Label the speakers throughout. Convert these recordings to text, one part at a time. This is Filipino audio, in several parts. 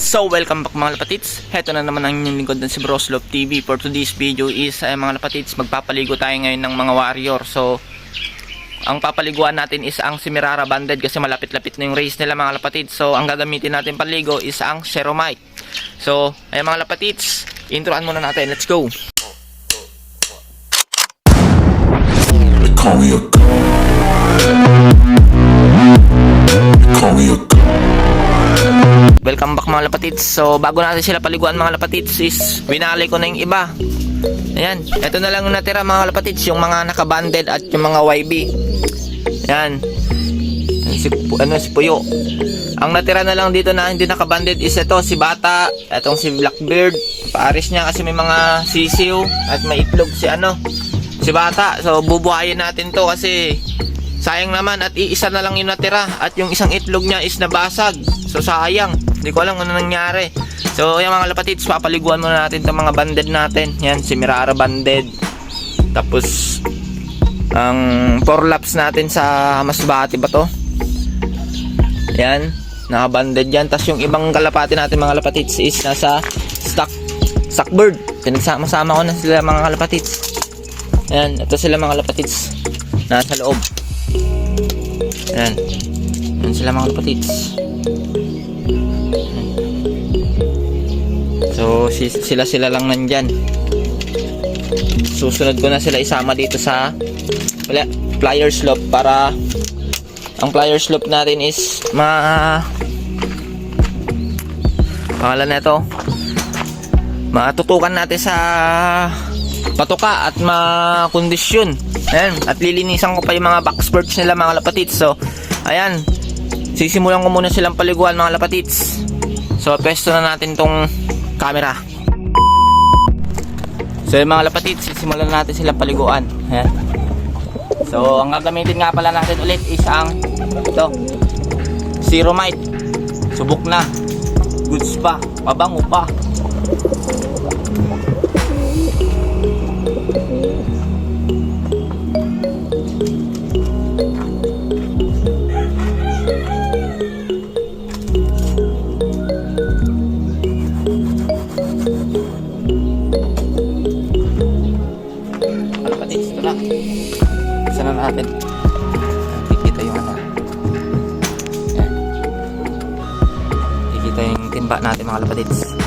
Speaker 1: So, welcome back mga lapatits. Heto na naman ang inyong lingkod na si Broslop TV. For today's video is, ay mga lapatits, magpapaligo tayo ngayon ng mga warrior. So, ang papaliguan natin is ang Simirara Banded kasi malapit-lapit na yung race nila mga lapatits. So, ang gagamitin natin paligo is ang Ceromite. So, ay mga lapatits, introan muna natin. Let's go!
Speaker 2: Call me a call me a.
Speaker 1: Welcome back mga lapatits. So, bago natin sila paliguan mga lapatits is winali ko na yung iba. Ayan, ito na lang natira mga lapatits, yung mga nakabanded at yung mga YB. Ayan. Si, ano, si Puyo. Ang natira na lang dito na hindi nakabanded is ito, si Bata, itong si Blackbeard. Paaris niya kasi may mga sisiw at may itlog si ano, si Bata. So, bubuhayin natin to kasi sayang naman at iisa na lang yung natira at yung isang itlog niya is nabasag. So, sayang. Hindi ko alam ano nangyari. So, yung mga lapatits, papaliguan muna natin itong mga banded natin. Yan, si Mirara banded. Tapos, ang 4 laps natin sa Masbate ba to? Yan, nakabanded yan. Tapos yung ibang kalapati natin mga kalapatits is nasa stock, stock bird. Pinagsama-sama ko na sila mga kalapatits. Yan, ito sila mga kalapatits. Nasa loob. Yan. Yan sila mga kalapatits. So, si- sila-sila lang nandyan. Susunod ko na sila isama dito sa wala, flyer slope para ang flyer slope natin is ma pangalan na ito. Matutukan natin sa patuka at makondisyon. Ayan at lilinisan ko pa yung mga backspurts nila mga lapatits so ayan sisimulan ko muna silang paliguan mga lapatits so pesto na natin tong camera so yung mga lapatits sisimulan na natin silang paliguan ayan So, ang gagamitin nga pala natin ulit is ang ito, Zeromite. Subok na. Goods pa. Pabango pa. Ito na. Isa na natin. Kikita yung ano. Yan. Kikita yung timba natin mga lapatids.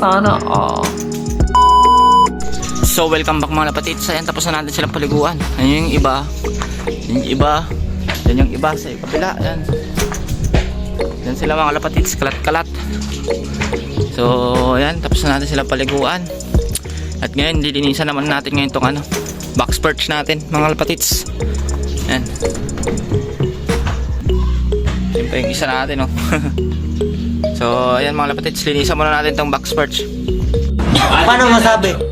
Speaker 3: Sana all.
Speaker 1: So, welcome back mga lapatits. Ayan, tapos na natin silang paliguan. Ayan yung iba. Yan yung iba. Yan yung iba sa kabila. Ayan. Yan sila mga lapatits. Kalat-kalat. So, ayan. Tapos na natin silang paliguan. At ngayon, lilinisan naman natin ngayon itong ano, box perch natin mga lapatits. Ayan. Yan pa yung isa natin, oh. so, ayan mga lapatits. Linisan muna natin itong box perch.
Speaker 4: Paano masabi?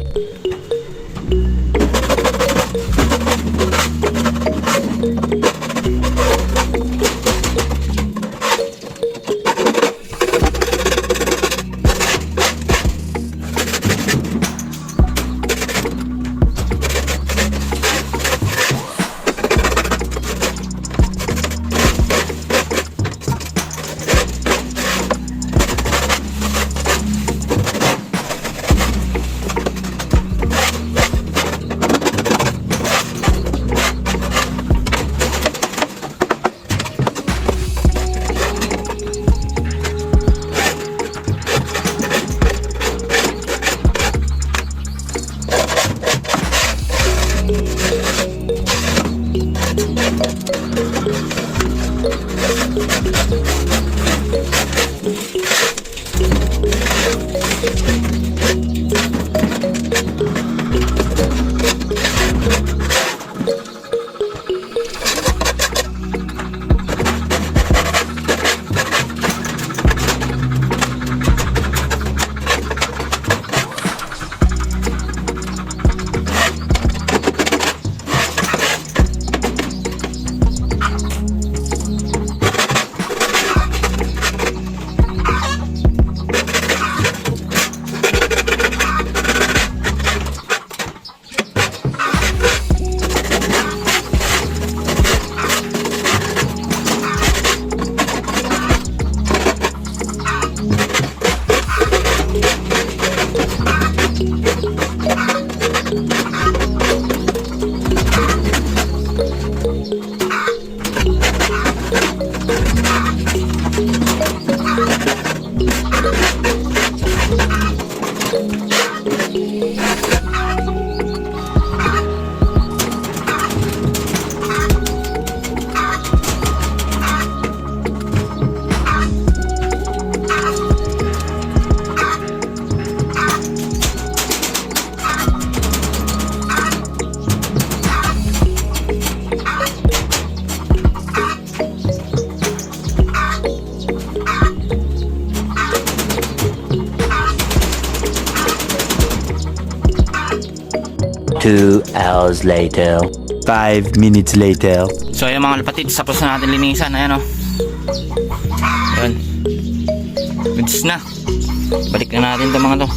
Speaker 5: Two hours later. Five minutes later.
Speaker 1: So ayan mga lapatid, tapos na natin linisan. Ayan o. Ayan. Goods na. Balik na natin itong mga to.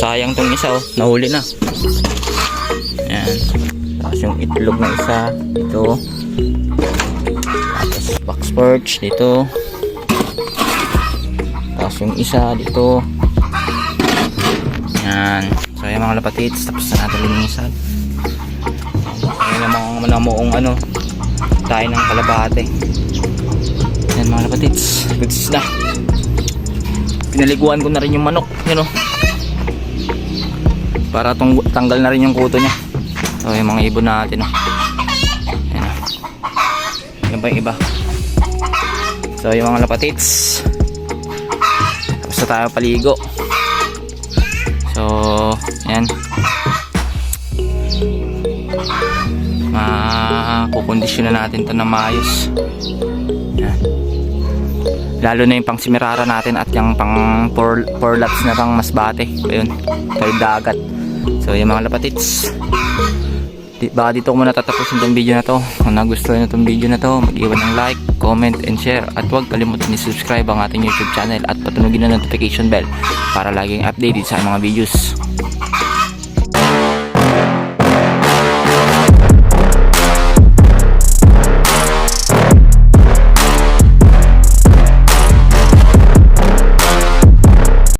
Speaker 1: Sayang tong isa o. Nahuli na. Ayan. Tapos yung itlog na isa. Ito. Tapos box perch dito. Tapos yung isa dito. Ayan. So ayan mga lapatid, tapos na natin linisan. Ayun ang mga malamuong ano tayo ng kalabate. Yan mga lapatits goods na. Pinaliguan ko na rin yung manok yun o para tong, tanggal na rin yung kuto niya. So yung mga ibon natin o yan o yan pa yung iba? So yung mga lapatits tapos na tayo paligo. So yan. Makukondisyon na natin to na maayos. Yan. lalo na yung pang simirara natin at yung pang four, four lots na pang masbate ayun tawid dagat. So yung mga lapatits di, baka dito ko muna tatapusin tong video na to. Kung nagustuhan nyo tong video na to mag iwan ng like, comment and share. At huwag kalimutan i-subscribe ang ating youtube channel at patunugin na notification bell para laging updated sa mga videos